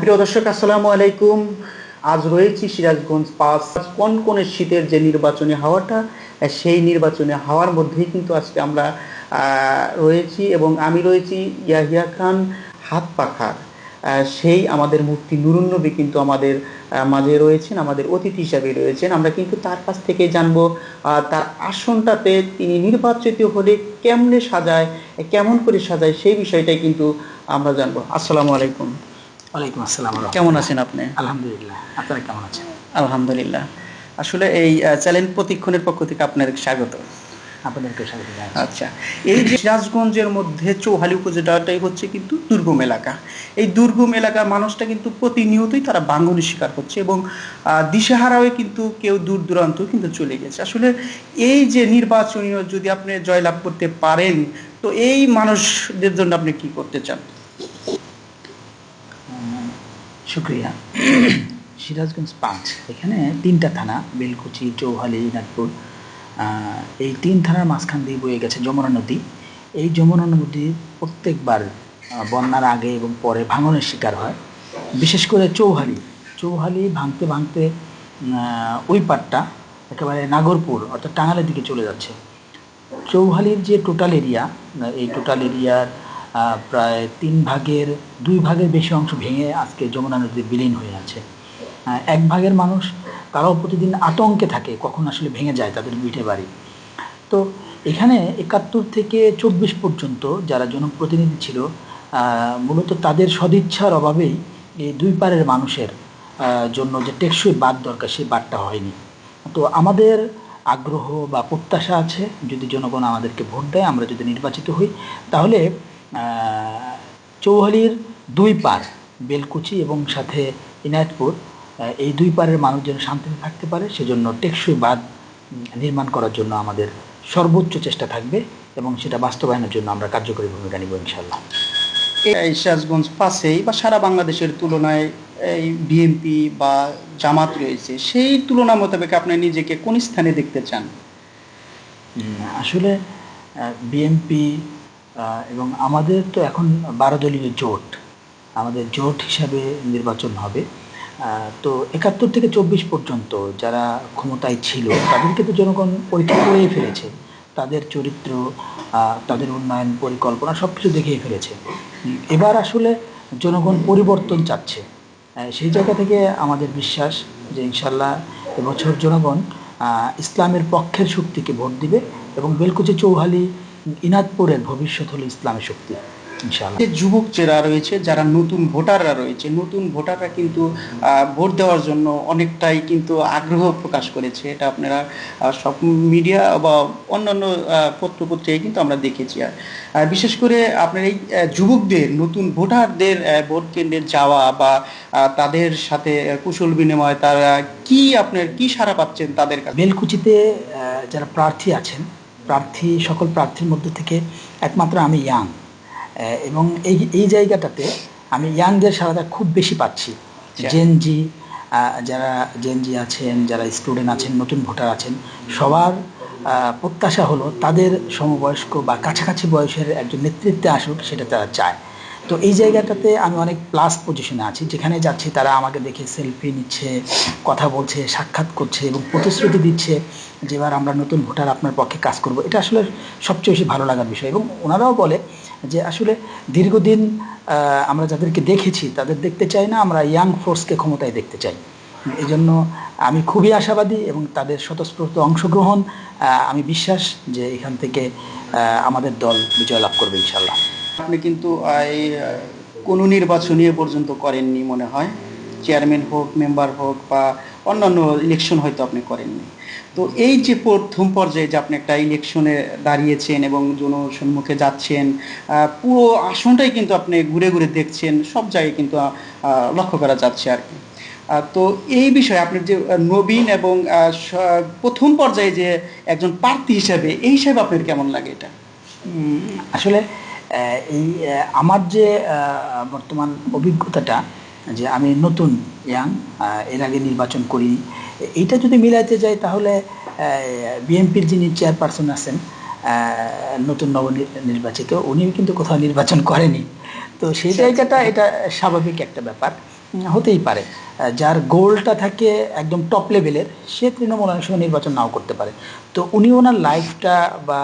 প্রিয় দর্শক, আসসালামু আলাইকুম। আজ রয়েছি সিরাজগঞ্জ পাস। কনকনে শীতের যে নির্বাচনী হাওয়াটা সেই নির্বাচনী হাওয়ার মধ্যেই কিন্তু আজকে আমরা রয়েছি এবং আমি রয়েছি ইয়াহিয়া খান হাত পাখার সেই আমাদের মুফতি নুরুন নবী কিন্তু আমাদের মাঝে রয়েছেন, আমাদের অতিথি হিসাবে রয়েছেন। আমরা কিন্তু তার কাছ থেকে জানব তার আসনটাতে তিনি নির্বাচিত হলে কেমনে সাজায়, কেমন করে সাজায় সেই বিষয়টাই কিন্তু আমরা জানব। আসসালামু আলাইকুম। ওয়ালাইকুম আসসালাম কেমন আছেন আপনি? আলহামদুলিল্লাহ। আপনারা কেমন আছেন? আলহামদুলিল্লাহ। আসলে এই চ্যালেঞ্জ প্রতিক্ষণের পক্ষ থেকে আপনার স্বাগত। আপনাদেরকে স্বাগত আচ্ছা এই যে সিরাজগঞ্জের মধ্যে চৌহালি উপজেলাটাই হচ্ছে কিন্তু দুর্গম এলাকা। এই দুর্গম এলাকার মানুষটা কিন্তু প্রতিনিয়তই তারা বাঙ্গনের শিকার হচ্ছে এবং দিশেহারাও কিন্তু কেউ দূর দূরান্ত কিন্তু চলে গেছে। আসলে এই যে নির্বাচনীয় যদি আপনি জয়লাভ করতে পারেন তো এই মানুষদের জন্য আপনি কি করতে চান? শুক্রিয়া। সিরাজগঞ্জ পাঁচ, এখানে তিনটা থানা, বেলকুচি, চৌহালি নাগপুর এই তিন থানার মাঝখান দিয়ে বয়ে গেছে যমুনা নদী। এই যমুনা নদী প্রত্যেকবার বন্যার আগে এবং পরে ভাঙনের শিকার হয়। বিশেষ করে চৌহালি। চৌহালি ভাঙতে ভাঙতে ওই পাটটা একেবারে নাগরপুর, অর্থাৎ টাঙ্গালের দিকে চলে যাচ্ছে। চৌহালির যে টোটাল এরিয়া এই টোটাল এরিয়ার প্রায় তিন ভাগের, দুই ভাগের বেশি অংশ ভেঙে আজকে যমুনা নদীতে বিলীন হয়ে আছে। এক ভাগের মানুষ তারাও প্রতিদিন আতঙ্কে থাকে, কখন আসলে ভেঙে যায় তাদের পিঠে বাড়ি। তো এখানে একাত্তর থেকে চব্বিশ পর্যন্ত যারা জনপ্রতিনিধি ছিল মূলত তাদের সদিচ্ছার অভাবেই এই দুই পারের মানুষের জন্য যে টেকসই বাদ দরকার, সেই বাদটা হয়নি। তো আমাদের আগ্রহ বা প্রত্যাশা আছে, যদি জনগণ আমাদেরকে ভোট দেয়, আমরা যদি নির্বাচিত হই, তাহলে চৌহালির দুই পার বেলকুচি এবং সাথে ইনায়তপুর এই দুই পারের মানুষ যেন শান্তিতে থাকতে পারে সেজন্য টেকসই বাঁধ নির্মাণ করার জন্য আমাদের সর্বোচ্চ চেষ্টা থাকবে এবং সেটা বাস্তবায়নের জন্য আমরা কার্যকরী ভূমিকা নিব ইনশাল্লাহ এই সিরাজগঞ্জ পাশেই বা সারা বাংলাদেশের তুলনায় এই বিএনপি বা জামাত রয়েছে সেই তুলনা মোতাবেক আপনি নিজেকে কোন স্থানে দেখতে চান? আসলে বিএনপি এবং আমাদের তো এখন বারো দলীয় জোট, আমাদের জোট হিসাবে নির্বাচন হবে। তো একাত্তর থেকে চব্বিশ পর্যন্ত যারা ক্ষমতায় ছিল, তাদেরকে তো জনগণ পরীক্ষা করেই ফেলেছে। তাদের চরিত্র তাদের উন্নয়ন পরিকল্পনা সব কিছু দেখেই ফেলেছে। এবার আসলে জনগণ পরিবর্তন চাচ্ছে। সেই জায়গা থেকে আমাদের বিশ্বাস যে ইনশাল্লাহ এবছর জনগণ ইসলামের পক্ষের শক্তিকে ভোট দিবে এবং বেলকুচি চৌহালি ইনাদপুরের ভবিষ্যৎ হলো ইসলামের শক্তি যে যুবক যারা রয়েছে, যারা নতুন ভোটাররা রয়েছে, নতুন ভোটাররা কিন্তু ভোট দেওয়ার জন্য অনেকটাই কিন্তু আগ্রহ প্রকাশ করেছে। এটা আপনারা সব মিডিয়া বা অন্যান্য পত্রপত্রিকায় কিন্তু আমরা দেখেছি। আর বিশেষ করে আপনার এই যুবকদের, নতুন ভোটারদের ভোট কেন্দ্রে যাওয়া বা তাদের সাথে কুশল বিনিময়, তারা কি আপনার কি সারা পাচ্ছেন তাদের কাছে? বেলকুচিতে যারা প্রার্থী আছেন প্রার্থী সকল প্রার্থীর মধ্যে থেকে একমাত্র আমি ইয়াং। এবং এই এই জায়গাটাতে আমি ইয়াংদের সারাটা খুব বেশি পাচ্ছি। জেন জেনজি যারা জেনজি আছেন যারা স্টুডেন্ট আছেন নতুন ভোটার আছেন সবার প্রত্যাশা হলো তাদের সমবয়স্ক বা কাছাকাছি বয়সের একজন নেতৃত্বে আসুক সেটা তারা চায়। তো এই জায়গাটাতে আমি অনেক প্লাস পজিশনে আছি। যেখানে যাচ্ছি, তারা আমাকে দেখে সেলফি নিচ্ছে, কথা বলছে, সাক্ষাৎ করছে এবং প্রতিশ্রুতি দিচ্ছে যে এবার আমরা নতুন ভোটার আপনার পক্ষে কাজ করব। এটা আসলে সবচেয়ে বেশি ভালো লাগার বিষয় এবং ওনারাও বলে যে আসলে দীর্ঘদিন আমরা যাদেরকে দেখেছি, তাদের দেখতে চাই না, আমরা ইয়াং ফোর্সকে ক্ষমতায় দেখতে চাই। এই জন্য আমি খুবই আশাবাদী এবং তাদের স্বতঃস্ফূর্ত অংশগ্রহণ আমি বিশ্বাস যে এখান থেকে আমাদের দল বিজয় লাভ করবে ইনশাল্লাহ আপনি কিন্তু এই কোনো নির্বাচনী পর্যন্ত করেননি মনে হয়। চেয়ারম্যান হোক, মেম্বার হোক বা অন্যান্য ইলেকশন হয়তো আপনি করেননি। তো এই যে প্রথম পর্যায়ে যে আপনি একটা ইলেকশনে দাঁড়িয়েছেন এবং জনসম্মুখে যাচ্ছেন পুরো আসনটাই কিন্তু আপনি ঘুরে ঘুরে দেখছেন, সব জায়গায় কিন্তু লক্ষ্য করা যাচ্ছে আর কি। তো এই বিষয়ে আপনার যে নবীন এবং প্রথম পর্যায়ে যে একজন প্রার্থী হিসাবে, এই হিসাবে আপনার কেমন লাগে এটা? আসলে এই আমার যে বর্তমান অভিজ্ঞতাটা যে আমি নতুন ইয়াং এর আগে নির্বাচন করি এইটা যদি মিলাইতে যাই তাহলে বিএনপির যিনি চেয়ারপারসন আছেন নতুন নব নির্বাচিত উনি কিন্তু কোথাও নির্বাচন করেনি। তো সেই জায়গাটা এটা স্বাভাবিক একটা ব্যাপার। হতেই পারে যার গোলটা থাকে একদম টপ লেভেলের সে তৃণমূল অনেক সময় নির্বাচন নাও করতে পারে। তো উনি ওনার লাইফটা বা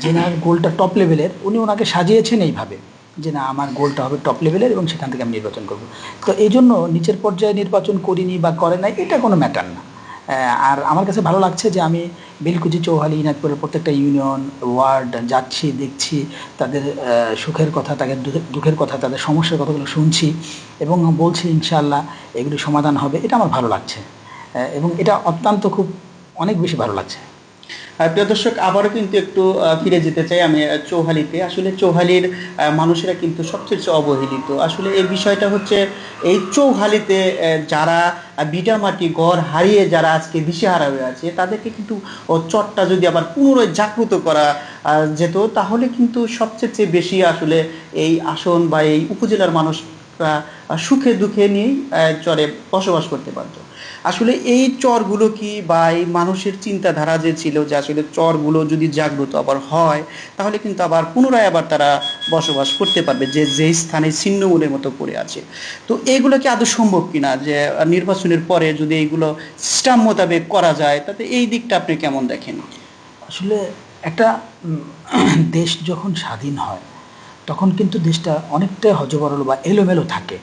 যেনার গোলটা টপ লেভেলের উনি ওনাকে সাজিয়েছেন এইভাবে যে না আমার গোলটা হবে টপ লেভেলের এবং সেখান থেকে আমি নির্বাচন করব। তো এই জন্য নিচের পর্যায়ে নির্বাচন করিনি বা করে নাই, এটা কোনো ম্যাটার না। আর আমার কাছে ভালো লাগছে যে আমি বেলকুচি, চৌহালি ইনাজপুরের প্রত্যেকটা ইউনিয়ন, ওয়ার্ড যাচ্ছি, দেখছি, তাদের সুখের কথা, তাদের দুঃখের- কথা, তাদের সমস্যার কথাগুলো শুনছি এবং বলছি ইনশাআল্লাহ এগুলি সমাধান হবে, এটা আমার ভালো লাগছে। এবং এটা অত্যন্ত খুব, অনেক বেশি ভালো লাগছে। প্রিয় দর্শক আবারও কিন্তু একটু ফিরে যেতে চাই আমি চৌহালিতে। আসলে চৌহালির মানুষেরা কিন্তু সবচেয়ে অবহেলিত। আসলে এই বিষয়টা হচ্ছে এই চৌহালিতে যারা বিটামাটি গড় হারিয়ে যারা আজকে দিশেহারা হয়ে আছে তাদেরকে কিন্তু চটটা যদি আবার পুনরায় জাগ্রত করা যেত তাহলে কিন্তু সবচেয়ে বেশি আসলে এই আসন বা এই উপজেলার মানুষরা আহ, সুখে দুঃখে নিয়েই চরে বসবাস করতে পারতো আসলে এই চরগুলো কি বা এই মানুষের চিন্তাধারা যে ছিল যে আসলে চরগুলো যদি জাগ্রত আবার হয়, তাহলে কিন্তু আবার পুনরায় আবার তারা বসবাস করতে পারবে যে যেই স্থানে ছিন্নমূলের মতো পড়ে আছে। তো এইগুলো কি আদৌ সম্ভব কিনা? যে নির্বাচনের পরে যদি এইগুলো সিস্টেম মোতাবেক করা যায়, তাতে এই দিকটা আপনি কেমন দেখেন? আসলে একটা দেশ যখন স্বাধীন হয় তখন কিন্তু দেশটা অনেকটা হজবরল বা এলোমেলো থাকে।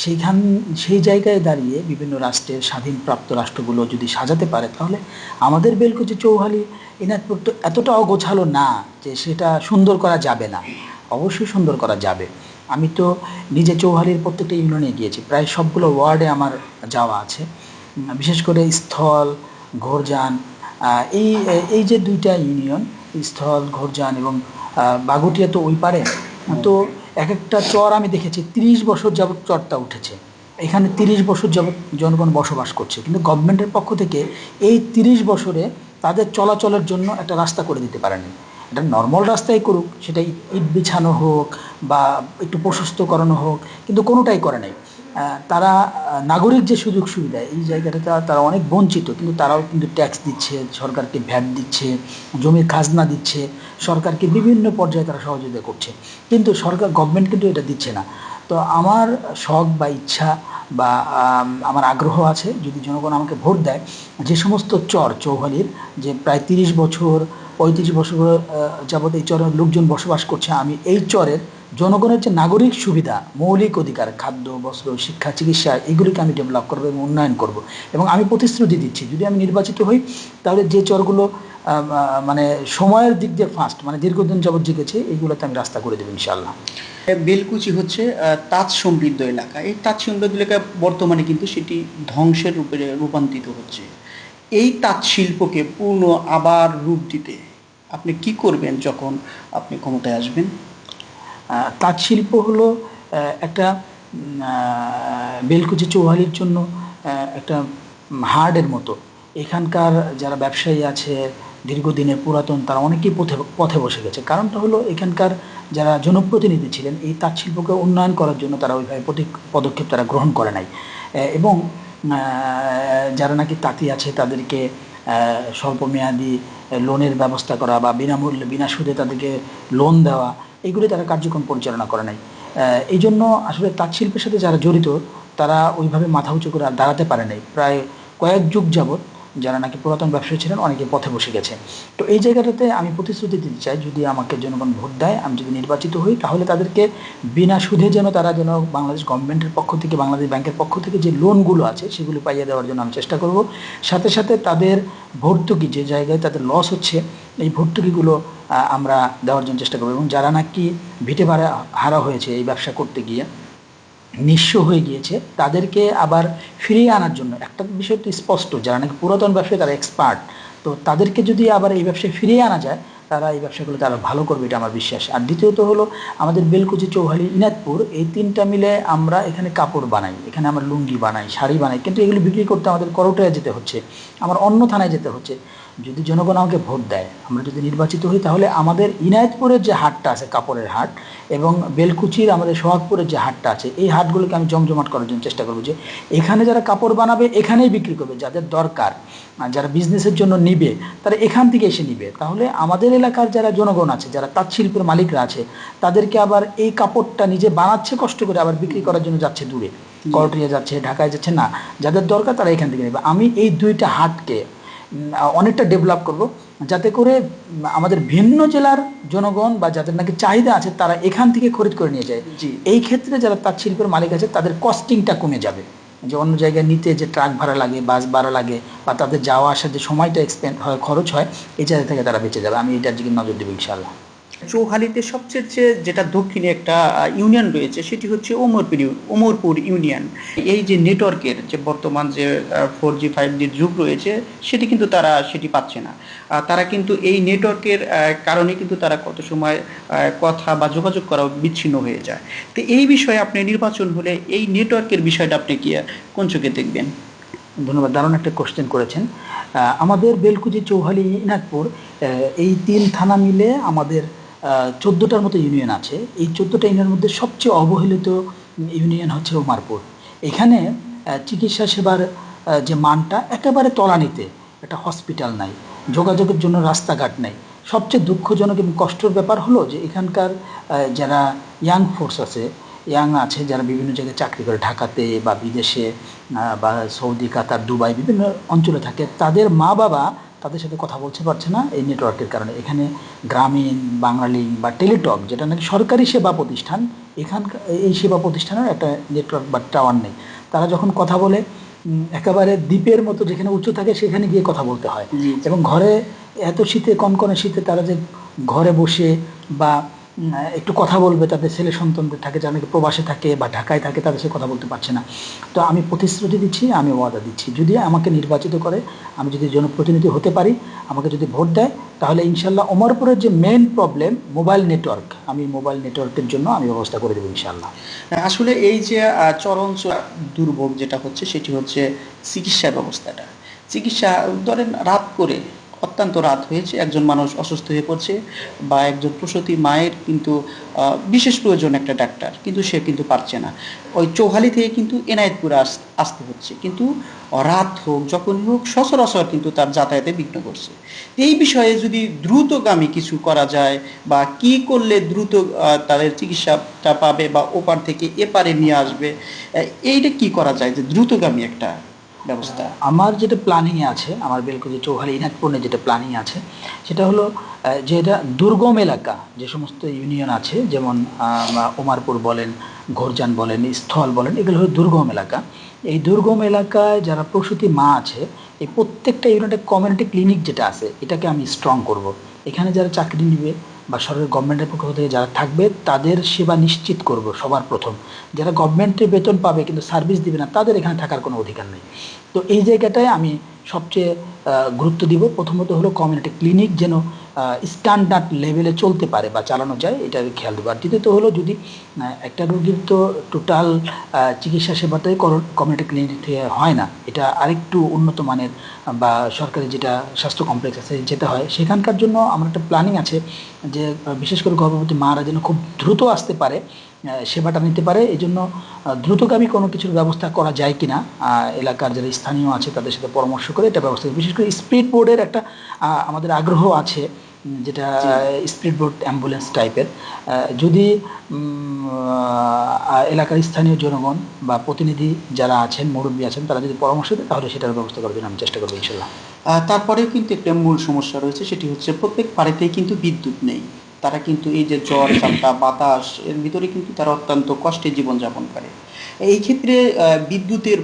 সেইখান, সেই জায়গায় দাঁড়িয়ে বিভিন্ন রাষ্ট্রের স্বাধীনপ্রাপ্ত রাষ্ট্রগুলো যদি সাজাতে পারে, তাহলে আমাদের বেলকুচি চৌহালি ইনাদপুর তো এতটা অগোছালো না যে সেটা সুন্দর করা যাবে না। অবশ্যই সুন্দর করা যাবে। আমি তো নিজে চৌহালির প্রত্যেকটা ইউনিয়নে গিয়েছি, প্রায় সবগুলো ওয়ার্ডে আমার যাওয়া আছে। বিশেষ করে স্থল, ঘোরজান এই এই যে দুইটা ইউনিয়ন, স্থল, ঘোরজান এবং বাগুটিয়া তো ওই পারে তো এক একটা চর আমি দেখেছি, তিরিশ বছর যাবৎ চরটা উঠেছে। এখানে তিরিশ বছর যাবৎ জনগণ বসবাস করছে। কিন্তু গভর্নমেন্টের পক্ষ থেকে এই তিরিশ বছরে তাদের চলাচলের জন্য একটা রাস্তা করে দিতে পারেনি। এটা নর্মাল রাস্তায় করুক, সেটা ইট বিছানো হোক বা একটু প্রশস্ত করানো হোক, কিন্তু কোনোটাই করে নাই। তারা নাগরিক যে সুযোগ সুবিধা, এই জায়গাটাতে তারা অনেক বঞ্চিত, কিন্তু তারাও কিন্তু ট্যাক্স দিচ্ছে, সরকারকে ভ্যাট দিচ্ছে, জমির খাজনা দিচ্ছে, সরকারকে বিভিন্ন পর্যায়ে তারা সহযোগিতা করছে। কিন্তু সরকার গভর্নমেন্ট কিন্তু এটা দিচ্ছে না। তো আমার শখ বা ইচ্ছা বা আমার আগ্রহ আছে, যদি জনগণ আমাকে ভোট দেয়, যে সমস্ত চর, চৌহালির যে প্রায় তিরিশ বছর, পঁয়ত্রিশ বছর যাবত এই চরের লোকজন বসবাস করছে, আমি এই চরের জনগণের যে নাগরিক সুবিধা, মৌলিক অধিকার, খাদ্য, বস্ত্র, শিক্ষা, চিকিৎসা, এগুলিকে আমি ডেভেলপ করব এবং উন্নয়ন করব। এবং আমি প্রতিশ্রুতি দিচ্ছি, যদি আমি নির্বাচিত হই, তাহলে যে চরগুলো মানে সময়ের দিক দিয়ে ফাস্ট মানে দীর্ঘদিন যাবত জিগেছে এইগুলোতে আমি রাস্তা করে দেবো ইনশাল্লাহ বেলকুচি হচ্ছে তাঁত সমৃদ্ধ এলাকা। এই তাঁত সমৃদ্ধ এলাকা বর্তমানে কিন্তু সেটি ধ্বংসের রূপে রূপান্তরিত হচ্ছে। এই তাঁত শিল্পকে পূর্ণ আবার রূপ দিতে আপনি কি করবেন যখন আপনি ক্ষমতায় আসবেন? তাঁত শিল্প হলো একটা বেলকুচি চৌহালির জন্য একটা হার্ডের মতো। এখানকার যারা ব্যবসায়ী আছে দীর্ঘদিনের পুরাতন, তারা অনেকেই পথে পথে বসে গেছে। কারণটা হলো, এখানকার যারা জনপ্রতিনিধি ছিলেন, এই তাঁত শিল্পকে উন্নয়ন করার জন্য তারা ওইভাবে পদক্ষেপ তারা গ্রহণ করে নাই। এবং যারা নাকি তাঁতি আছে, তাদেরকে স্বল্পমেয়াদী লোনের ব্যবস্থা করা বা বিনামূল্যে, বিনা সুদে তাদেরকে লোন দেওয়া এগুলি তারা কার্যক্রম পরিচালনা করে নাই। এই জন্য আসলে তাঁত শিল্পের সাথে যারা জড়িত, তারা ওইভাবে মাথা উঁচু করে দাঁড়াতে পারে নাই। প্রায় কয়েক যুগ যাবৎ যারা নাকি পুরাতন ব্যবসায়ী ছিলেন, অনেকে পথে বসে গেছে। তো এই জায়গাটাতে আমি প্রতিশ্রুতি দিতে চাই, যদি আমাকে জনগণ ভোট দেয়, আমি যদি নির্বাচিত হই, তাহলে তাদেরকে বিনা সুদে যেন তারা যেন বাংলাদেশ গভর্নমেন্টের পক্ষ থেকে, বাংলাদেশ ব্যাংকের পক্ষ থেকে যে লোনগুলো আছে, সেগুলো পাইয়ে দেওয়ার জন্য আমি চেষ্টা করব। সাথে সাথে তাদের ভর্তুকি, যে জায়গায় তাদের লস হচ্ছে, এই ভর্তুকিগুলো আমরা দেওয়ার জন্য চেষ্টা করব। এবং যারা নাকি ভিটে ভাড়া, হারা হয়েছে এই ব্যবসা করতে গিয়ে নিঃস্ব হয়ে গিয়েছে, তাদেরকে আবার ফিরিয়ে আনার জন্য। একটা বিষয় তো স্পষ্ট, যারা নাকি পুরাতন ব্যবসায় তারা এক্সপার্ট তো তাদেরকে যদি আবার এই ব্যবসায় ফিরিয়ে আনা যায়, তারা এই ব্যবসাগুলো তারা ভালো করবে, এটা আমার বিশ্বাস। আর দ্বিতীয়ত হলো আমাদের বেলকুচি চৌহালি ইনাদপুর এই তিনটা মিলে আমরা এখানে কাপড় বানাই, এখানে আমরা লুঙ্গি বানাই, শাড়ি বানাই, কিন্তু এগুলো বিক্রি করতে আমাদের করোটায় যেতে হচ্ছে, আমার অন্য থানায় যেতে হচ্ছে। যদি জনগণ আমাকে ভোট দেয় আমরা যদি নির্বাচিত হই তাহলে আমাদের ইনায়তপুরের যে হাটটা আছে কাপড়ের হাট এবং বেলকুচির আমাদের সোহাগপুরের যে হাটটা আছে এই হাটগুলোকে আমি জমজমাট করার জন্য চেষ্টা করব যে এখানে যারা কাপড় বানাবে এখানেই বিক্রি করবে যাদের দরকার যারা বিজনেসের জন্য নিবে তারা এখান থেকে এসে নিবে। তাহলে আমাদের এলাকার যারা জনগণ আছে যারা তাঁত শিল্পের মালিকরা আছে তাদেরকে আবার এই কাপড়টা নিজে বানাচ্ছে কষ্ট করে আবার বিক্রি করার জন্য যাচ্ছে দূরে। কলট্রিয়া যাচ্ছে ঢাকায় যাচ্ছে না যাদের দরকার তারা এখান থেকে নেবে। আমি এই দুইটা হাটকে অনেকটা ডেভেলপ করব। যাতে করে আমাদের ভিন্ন জেলার জনগণ বা যাদের নাকি চাহিদা আছে তারা এখান থেকে খরিদ করে নিয়ে যায়। জি। এই ক্ষেত্রে যারা তাঁত শিল্পের মালিক আছে তাদের কস্টিংটা কমে যাবে। যে অন্য জায়গায় নিতে যে ট্রাক ভাড়া লাগে বাস ভাড়া লাগে বা তাদের যাওয়া আসার যে সময়টা এক্সপেন্ড হয় খরচ হয় এই জায়গা থেকে তারা বেঁচে যাবে। আমি এটার দিকে নজর দেবো ইনশাল্লাহ চৌহালিতে সবচেয়ে যেটা দক্ষিণে একটা ইউনিয়ন রয়েছে, সেটি হচ্ছে ওমরপুর ওমরপুর ইউনিয়ন। এই যে নেটওয়ার্কের যে বর্তমান যে ফোর জি ফাইভ জির যুগ রয়েছে, সেটি কিন্তু তারা, সেটি পাচ্ছে না। তারা কিন্তু এই নেটওয়ার্কের কারণে কিন্তু তারা কত সময় কথা বা যোগাযোগ করা বিচ্ছিন্ন হয়ে যায়। তো এই বিষয়ে আপনি নির্বাচন হলে এই নেটওয়ার্কের বিষয়টা আপনি কি, কোন চোখে দেখবেন? ধন্যবাদ, দারুণ একটা কোশ্চেন করেছেন। আমাদের বেলকুচি চৌহালি, ইনাকপুর এই তিন থানা মিলে আমাদের চোদ্দোটার মতো ইউনিয়ন আছে। এই চোদ্দোটা ইউনিয়নের মধ্যে সবচেয়ে অবহেলিত ইউনিয়ন হচ্ছে ওমারপুর এখানে চিকিৎসা সেবার যে মানটা একেবারে তলানিতে, একটা হসপিটাল নাই, যোগাযোগের জন্য রাস্তাঘাট নেই। সবচেয়ে দুঃখজনক এবং কষ্টের ব্যাপার হলো যে এখানকার যারা ইয়াং ফোর্স আছে ইয়াং আছে, যারা বিভিন্ন জায়গায় চাকরি করে, ঢাকাতে বা বিদেশে বা সৌদি, কাতার, দুবাই, বিভিন্ন অঞ্চলে থাকে, তাদের মা বাবা তাদের সাথে কথা বলতে পারছে না এই নেটওয়ার্কের কারণে। এখানে গ্রামীণ বাঙালি বা টেলিটক যেটা নাকি সরকারি সেবা প্রতিষ্ঠান এখানকার এই সেবা প্রতিষ্ঠানের একটা নেটওয়ার্ক বা টাওয়ার নেই। তারা যখন কথা বলে একেবারে দ্বীপের মতো যেখানে উঁচু থাকে সেখানে গিয়ে কথা বলতে হয়। এবং ঘরে এত শীতে কনকনে শীতে তারা যে ঘরে বসে বা একটু কথা বলবে তাদের ছেলে সন্তানদের থাকে যারা নাকি প্রবাসে থাকে বা ঢাকায় থাকে তাদের সাথে কথা বলতে পারছে না। তো আমি প্রতিশ্রুতি দিচ্ছি আমি ওয়াদা দিচ্ছি। যদি আমাকে নির্বাচিত করে আমি যদি জনপ্রতিনিধি হতে পারি আমাকে যদি ভোট দেয় তাহলে ইনশাল্লাহ ওমরপুরের যে মেন প্রবলেম মোবাইল নেটওয়ার্ক আমি মোবাইল নেটওয়ার্কের জন্য আমি ব্যবস্থা করে দেবো ইনশাল্লাহ। আসলে এই যে চরম দুর্ভোগ যেটা হচ্ছে সেটি হচ্ছে চিকিৎসা ব্যবস্থাটা। চিকিৎসা ধরেন রাত করে অত্যন্ত রাত হয়েছে, একজন মানুষ অসুস্থ হয়ে পড়ছে বা একজন প্রসূতি মায়ের কিন্তু বিশেষ প্রয়োজন একটা ডাক্তার, কিন্তু সে কিন্তু পারছে না। ওই চৌহালি থেকে কিন্তু এনায়েতপুরে আস- আসতে হচ্ছে, কিন্তু রাত হোক, যখনই হোক, সচরাচর কিন্তু তার যাতায়াতে বিঘ্ন করছে এই বিষয়ে যদি দ্রুতগামী কিছু করা যায় বা কি করলে দ্রুত তাদের চিকিৎসাটা পাবে বা ওপার থেকে এপারে নিয়ে আসবে এইটা কি করা যায় যে দ্রুতগামী একটা ব্যবস্থা। আমার যেটা প্ল্যানিংয়ে আছে, আমার বেলকুজি চৌহালি ইনাকপুরে যেটা প্ল্যানিং আছে, সেটা হলো যে এটা দুর্গম এলাকা, যে সমস্ত ইউনিয়ন আছে, যেমন ওমারপুর বলেন, ঘোরজান বলেন, স্থল বলেন, এগুলো হলো দুর্গম এলাকা। এই দুর্গম এলাকায় যারা প্রসূতি মা আছে, এই প্রত্যেকটা ইউনিটে কমিউনিটি ক্লিনিক যেটা আছে, এটাকে আমি স্ট্রং করব। এখানে যারা চাকরি নিবে বা সরকারি গভর্নমেন্টের পক্ষ থেকে যারা থাকবে, তাদের সেবা নিশ্চিত করব সবার প্রথম। যারা গভর্নমেন্টের বেতন পাবে কিন্তু সার্ভিস দিবে না, তাদের এখানে থাকার কোনো অধিকার নেই। তো এই জায়গাটায় আমি সবচেয়ে গুরুত্ব দিব। প্রথমত হলো কমিউনিটি ক্লিনিক যেন স্ট্যান্ডার্ড লেভেলে চলতে পারে বা চালানো যায় এটা খেয়াল দেবো আর দ্বিতীয়ত হলো যদি একটা রোগীর তো টোটাল চিকিৎসা সেবাটাই কমিউনিটি ক্লিনিক থেকে হয় না এটা আরেকটু উন্নত মানের বা সরকারি যেটা স্বাস্থ্য কমপ্লেক্স আছে যেতে হয় সেখানকার জন্য আমার একটা প্ল্যানিং আছে যে বিশেষ করে গর্ভবতী মারা যেন খুব দ্রুত আসতে পারে সেবাটা নিতে পারে এই জন্য দ্রুতগামী কোনো কিছুর ব্যবস্থা করা যায় কিনা আহ, এলাকার যারা স্থানীয় আছে তাদের সাথে পরামর্শ করে এটা ব্যবস্থা বিশেষ করে স্পিড বোর্ডের একটা আমাদের আগ্রহ আছে যেটা স্পিড বোর্ড অ্যাম্বুলেন্স টাইপের। যদি এলাকার স্থানীয় জনগণ বা প্রতিনিধি যারা আছেন মুরব্বী আছেন তারা যদি পরামর্শ দেয় তাহলে সেটার ব্যবস্থা করার জন্য আমি চেষ্টা করব ইনশাল্লাহ। তারপরেও কিন্তু একটা মূল সমস্যা রয়েছে সেটি হচ্ছে প্রত্যেক বাড়িতেই কিন্তু বিদ্যুৎ নেই। তারা কিন্তু এই যে জ্বর চাপটা বাতাস এর ভিতরে কিন্তু তারা অত্যন্ত কষ্টে জীবনযাপন করে। এই ক্ষেত্রে বিদ্যুতের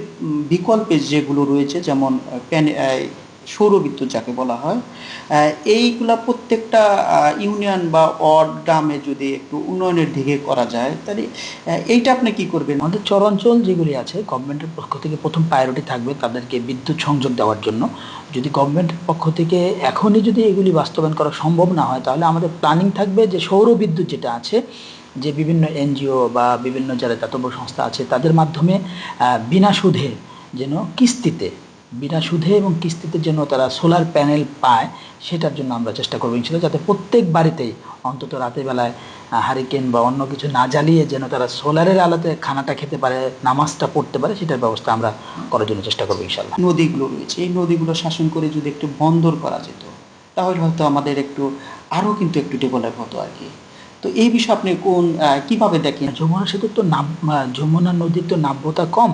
বিকল্পে যেগুলো রয়েছে যেমন প্যানে আহ, সৌর বিদ্যুৎ যাকে বলা হয় এইগুলা প্রত্যেকটা ইউনিয়ন বা ওয়ার্ড গ্রামে যদি একটু উন্নয়নের দিকে করা যায় তাহলে এইটা আপনি কি করবেন? আমাদের চরাঞ্চল যেগুলি আছে গভর্নমেন্টের পক্ষ থেকে প্রথম প্রায়োরিটি থাকবে তাদেরকে বিদ্যুৎ সংযোগ দেওয়ার জন্য। যদি গভর্নমেন্টের পক্ষ থেকে এখনই যদি এগুলি বাস্তবায়ন করা সম্ভব না হয় তাহলে আমাদের প্ল্যানিং থাকবে যে সৌর বিদ্যুৎ যেটা আছে যে বিভিন্ন এনজিও বা বিভিন্ন যারা দাতব্য সংস্থা আছে তাদের মাধ্যমে বিনা সুদে যেন কিস্তিতে বিনা সুদে এবং কিস্তিতে জন্য তারা সোলার প্যানেল পায় সেটার জন্য আমরা চেষ্টা করব ইনশাল্লাহ যাতে প্রত্যেক বাড়িতেই অন্তত রাতের বেলায় হারিকেন বা অন্য কিছু না জ্বালিয়ে যেন তারা সোলারের আলোতে খানাটা খেতে পারে নামাজটা পড়তে পারে সেটার ব্যবস্থা আমরা করার জন্য চেষ্টা করব ইনশাল্লাহ। নদীগুলো রয়েছে এই নদীগুলো শাসন করে যদি একটু বন্দর করা যেত তাহলে হয়তো আমাদের একটু আরও কিন্তু একটু ডেভেলপ হতো আর কি। তো এই বিষয়ে আপনি কোন কীভাবে দেখেন? যমুনা সেতুর তো নাব আহ, যমুনা নদীর তো নাব্যতা কম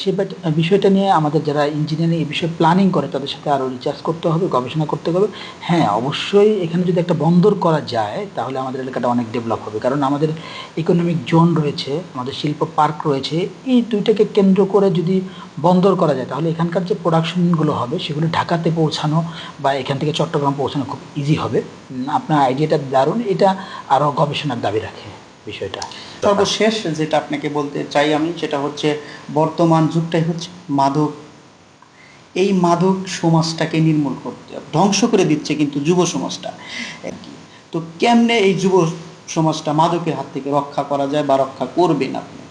সে বিষয়টা নিয়ে আমাদের যারা ইঞ্জিনিয়ারিং এই বিষয়ে প্ল্যানিং করে, তাদের সাথে আরও রিচার্জ করতে হবে, গবেষণা করতে হবে। হ্যাঁ অবশ্যই এখানে যদি একটা বন্দর করা যায়, তাহলে আমাদের এলাকাটা অনেক ডেভেলপ হবে। কারণ আমাদের ইকোনমিক জোন রয়েছে, আমাদের শিল্প পার্ক রয়েছে, এই দুইটাকে কেন্দ্র করে যদি বন্দর করা যায়, তাহলে এখানকার যে প্রোডাকশনগুলো হবে, সেগুলো ঢাকাতে পৌঁছানো বা এখান থেকে চট্টগ্রাম পৌঁছানো খুব ইজি হবে। আপনার আইডিয়াটা দারুণ, এটা আরও গবেষণার দাবি রাখে। বিষয়টা। সর্বশেষ যেটা আপনাকে বলতে চাই আমি সেটা হচ্ছে বর্তমান যুগটাই হচ্ছে মাদক। এই মাদক সমাজটাকে নির্মূল করতে ধ্বংস করে দিচ্ছে কিন্তু যুব সমাজটা। তো কেমনে এই যুব সমাজটা মাদকের হাত থেকে রক্ষা করা যায় বা রক্ষা করবেন আপনি?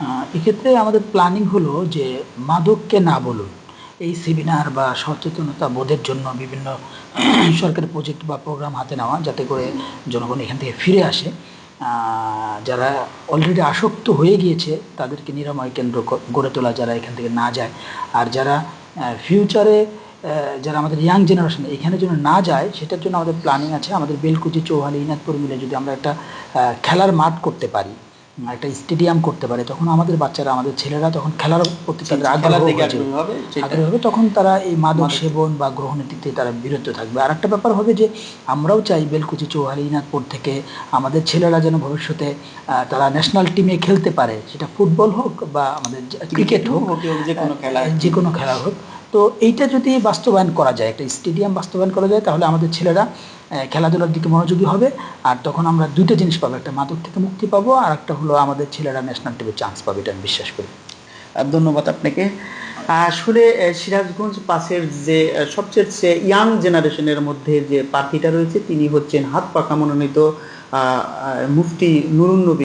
আহ, এক্ষেত্রে আমাদের প্ল্যানিং হলো যে মাদককে না বলুন। এই সেমিনার বা সচেতনতা বোধের জন্য বিভিন্ন সরকারি প্রজেক্ট বা প্রোগ্রাম হাতে নেওয়া যাতে করে জনগণ এখান থেকে ফিরে আসে। যারা অলরেডি আসক্ত হয়ে গিয়েছে, তাদেরকে নিরাময় কেন্দ্র গড়ে তোলা যারা এখান থেকে না যায়। আর যারা ফিউচারে যারা আমাদের ইয়াং জেনারেশন এখানে যেন না যায়, সেটার জন্য আমাদের প্ল্যানিং আছে। আমাদের বেলকুচি, চৌহালি, ইনাদপুর মিলে যদি আমরা একটা খেলার মাঠ করতে পারি। একটা স্টেডিয়াম করতে পারে। তখন আমাদের বাচ্চারা আমাদের ছেলেরা তখন খেলার প্রতি তাদের আগ্রহ হবে তখন তারা এই মাদক সেবন বা গ্রহণের দিক থেকে তারা বিরত থাকবে। আর একটা ব্যাপার হবে যে আমরাও চাই বেলকুচি ইনাদপুর থেকে আমাদের ছেলেরা যেন ভবিষ্যতে তারা ন্যাশনাল টিমে খেলতে পারে। সেটা ফুটবল হোক বা আমাদের ক্রিকেট হোক যে কোনো খেলা যে কোনো খেলা হোক। তো এইটা যদি বাস্তবায়ন করা যায় একটা স্টেডিয়াম বাস্তবায়ন করা যায় তাহলে আমাদের ছেলেরা খেলাধুলার দিকে মনোযোগী হবে। আর তখন আমরা দুইটা জিনিস পাবো, একটা মাদক থেকে মুক্তি পাবো আর একটা হলো আমাদের ছেলেরা ন্যাশনাল টিমে চান্স পাবে এটা আমি বিশ্বাস করি। ধন্যবাদ আপনাকে। আসলে সিরাজগঞ্জ পাশের যে সবচেয়ে ইয়াং জেনারেশনের মধ্যে যে প্রার্থীটা রয়েছে, তিনি হচ্ছেন হাত পাকা মনোনীত মুফতি নুরুন নবী।